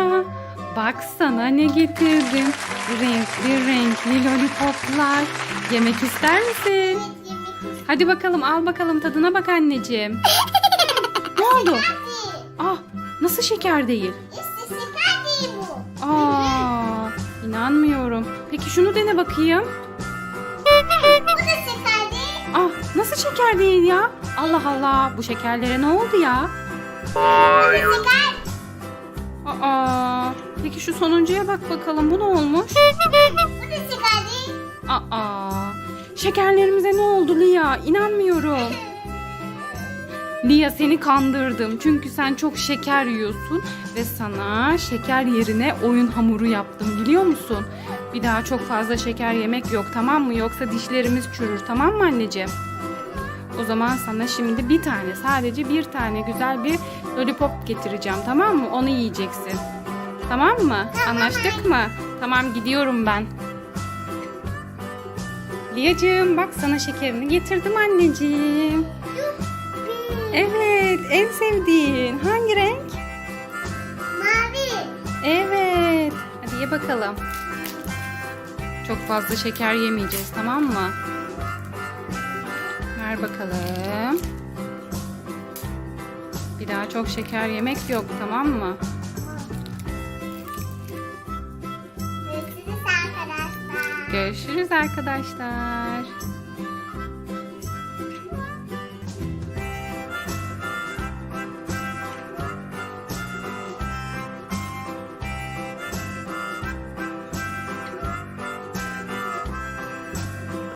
Lia, bak sana ne getirdim. Renkli renkli lollipoplar. Yemek ister misin? Hadi bakalım al bakalım tadına bak anneciğim. ne oldu? Ah nasıl şeker değil? İşte. Aa inanmıyorum. Peki şunu dene bakayım. Bu da şeker değil. Ah nasıl şeker değil ya? Allah Allah bu şekerlere ne oldu ya? Bu da şeker. Peki şu sonuncuya bak bakalım bu ne olmuş? Bu da şeker değil. Aa şekerlerimize ne oldu Lia? İnanmıyorum. Lia seni kandırdım çünkü sen çok şeker yiyorsun ve sana şeker yerine oyun hamuru yaptım biliyor musun? Bir daha çok fazla şeker yemek yok tamam mı? Yoksa dişlerimiz çürür tamam mı anneciğim? O zaman sana şimdi bir tane sadece bir tane güzel bir lollipop getireceğim tamam mı? Onu yiyeceksin. Tamam mı? Anlaştık mı? Tamam gidiyorum ben. Liyacığım bak sana şekerini getirdim anneciğim. Evet en sevdiğin hangi renk? Mavi. Evet. Hadi ye bakalım. Çok fazla şeker yemeyeceğiz tamam mı? Ver bakalım. Bir daha çok şeker yemek yok tamam mı? Görüşürüz arkadaşlar.